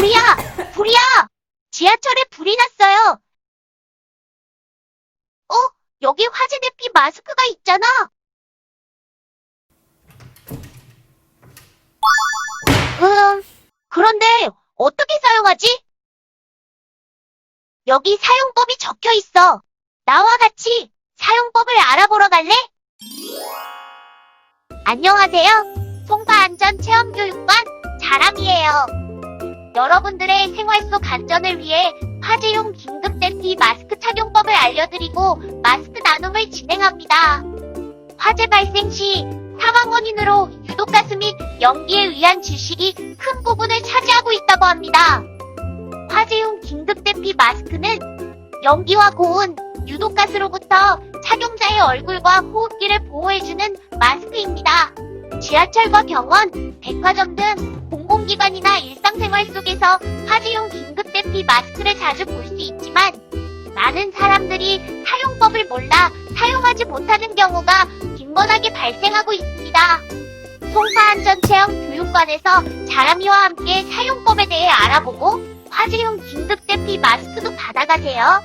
불이야! 불이야! 지하철에 불이 났어요. 어? 여기 화재 대피 마스크가 있잖아. 음, 그런데 어떻게 사용하지? 여기 사용법이 적혀 있어. 나와 같이 사용법을 알아보러 갈래? 안녕하세요. 송파안전체험교육관 자람이에요. 여러분들의 생활 속 안전을 위해 화재용 긴급 대피 마스크 착용법을 알려드리고 마스크 나눔을 진행합니다. 화재 발생 시 사망 원인으로 유독가스 및 연기에 의한 질식이 큰 부분을 차지하고 있다고 합니다. 화재용 긴급 대피 마스크는 연기와 고온, 유독가스로부터 착용자의 얼굴과 호흡기를 보호해주는 마스크입니다. 지하철과 병원, 백화점 등 공공기관이나 일상 생활 속에서 화재용 긴급 대피 마스크를 자주 볼 수 있지만 많은 사람들이 사용법을 몰라 사용하지 못하는 경우가 빈번하게 발생하고 있습니다. 송파안전체험 교육관에서 자람이와 함께 사용법에 대해 알아보고 화재용 긴급 대피 마스크도 받아가세요.